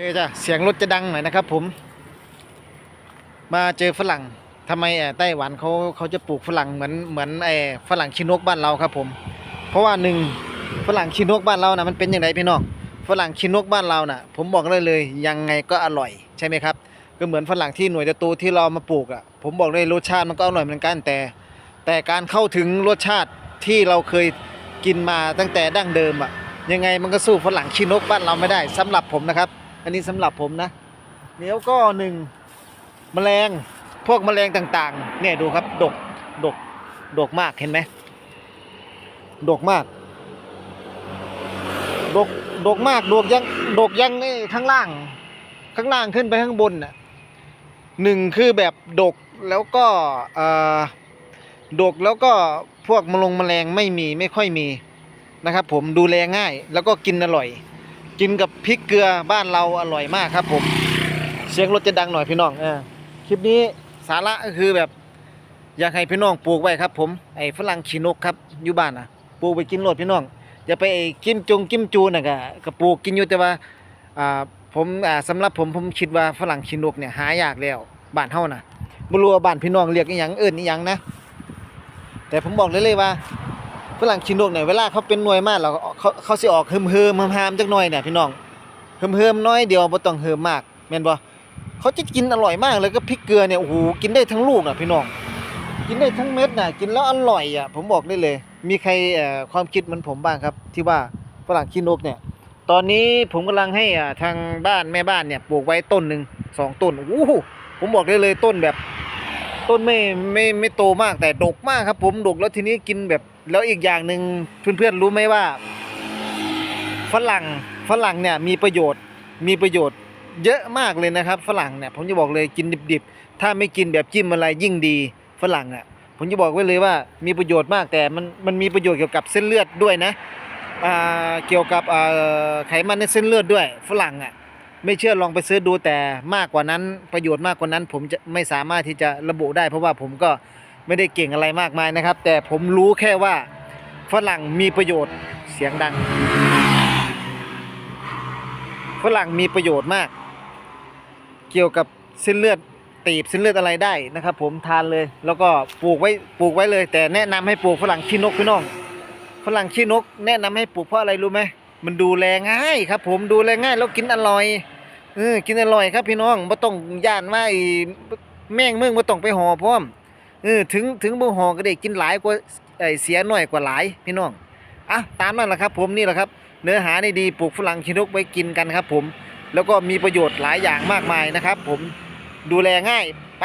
เออจ้ะเสียงรถจะดังหน่อยนะครับผม มาเจอฝรั่งทำไมเอ่อไต้หวันเขาเขาจะปลูกฝรั่งเหมือนเหมือนไอ้ฝรั่งชินกบ้านเราครับผม เพราะว่าหนึ่งฝรั่งชินกบ้านเรานะมันเป็นยังไงพี่น้องฝรั่งชินกบ้านเราน่ะ ผมบอกเลยเลยยังไงก็อร่อยใช่ไหมครับ ก็เหมือนฝรั่งที่หน่วยตะตูที่เรามาปลูกอะผมบอกเลยรสชาติมันก็อร่อยเหมือนกันแต่ แต่การเข้าถึงรสชาติที่เราเคยกินมาตั้งแต่ดั้งเดิมอะยังไงมันก็สู้ฝรั่งชินกบ้านเราไม่ได้สำหรับผมนะครับ อันนี้สำหรับผมนะเดี๋ยวก็หนึ่งแมลงพวกแมลงต่างๆ เนี่ยดูครับ ดก ดก ดกมากเห็นไหม ดกมาก ดก ดกมาก ดกยัง ดกยังไอ้ข้างล่าง ข้างล่างขึ้นไปข้างบนน่ะหนึ่งคือแบบดกแล้วก็เอ่อดกแล้วก็พวกมลงแมลงไม่มีไม่ค่อยมีนะครับผมดูแลง่ายแล้วก็กินอร่อย กินกับพริกเกลือบ้านเราอร่อยมากครับผม เสียงรถจะดังหน่อยพี่น้องเออคลิปนี้สาระก็คือแบบ อยากให้พี่น้องปลูกไว้ครับ ผมไอ้ฝรั่งขีนกครับอยู่บ้านนะปลูกไปกินรดพี่น้องอย่าไปไกิมจงกิมจูน่ะก็ก็ปลูกกินอยู่แต่ว่าอ่าผมอ่าสำหรับผมผมคิดว่าฝรั่งขีนกเนี่ยหายากแล้วบ้านเฮาน่ะบ่รู้ว่าบ้านพี่น้องเรียกอีหยังเอิ้นอีหยังนะ แต่ผมบอกเลยเลยว่า ฝรั่งชินกเนี่ยเวลาเขาเป็นหน่วยมากเราเขาเขาสิออกเฮิมเฮิมๆหามจักหน่อยเนี่ยพี่น้องเฮิมเฮิมน้อยเดียวบ่ต้องเฮิมมากแม่นบ่เขาจะกินอร่อยมากเลยก็พริกเกลือเนี่ยโอ้โหกินได้ทั้งลูกน่ะพี่น้อง กินได้ทั้งเม็ดน่ะกินแล้วอร่อยอะผมบอกได้เลย มีใครเอ่อความคิดเหมือนผมบ้างครับ ที่ว่าฝรั่งชินกเนี่ยตอนนี้ผมกำลังให้อ่าทางบ้านแม่บ้านเนี่ยปลูกไว้ต้นหนึ่งสองต้นโอ้โหผมบอกได้เลยต้นแบบ ต้นไม่ไม่ไม่โตมากแต่ดกมากครับผมดกแล้วทีนี้กินแบบแล้วอีกอย่างหนึ่งเพื่อนๆรู้ไหมว่าฝรั่งฝรั่งเนี่ยมีประโยชน์มีประโยชน์เยอะมากเลยนะครับฝรั่งเนี่ยผมจะบอกเลยกินดิบๆ ถ้าไม่กินแบบจิ้มอะไรยิ่งดีฝรั่งอะผมจะบอกไว้เลยว่ามีประโยชน์มากแต่มันมันมีประโยชน์เกี่ยวกับเส้นเลือดด้วยนะเกี่ยวกับไขมันในเส้นเลือดด้วยฝรั่งอะ ไม่เชื่อลองไปซื้อดูแต่มากกว่านั้นประโยชน์มากกว่านั้น ผมจะไม่สามารถที่จะระบุได้ เพราะว่าผมก็ไม่ได้เก่งอะไรมากมายนะครับ แต่ผมรู้แค่ว่าฝรั่งมีประโยชน์เสียงดัง ฝรั่งมีประโยชน์มาก เกี่ยวกับเส้นเลือดตีบเส้นเลือดอะไรได้นะครับ ผมทานเลย แล้วก็ปลูกไว้ปลูกไว้เลย แต่แนะนำให้ปลูกฝรั่งขี้นกพี่น้องฝรั่งขี้นก แนะนำให้ปลูกเพราะอะไรรู้ไหม มันดูแลง่ายครับ ผมดูแลง่ายแล้วกินอร่อยเออกินอร่อยครับพี่น้องไม่ต้องย่านว่าไอ้แม่งมึงไม่ต้องไปห่อพร้อมเออถึงถึงบ่ห่อก็ได้กินหลายกว่าไอ้เสียหน้อยกว่าหลายพี่น้องอะตามนั้นแหละครับ ผมนี่แหละครับ เนื้อหานี่ดีปลูกฝรั่งขี้นกไว้กินกันครับ ผม แล้วก็มีประโยชน์หลายอย่างมากมายนะครับ ผมดูแลง่ายไป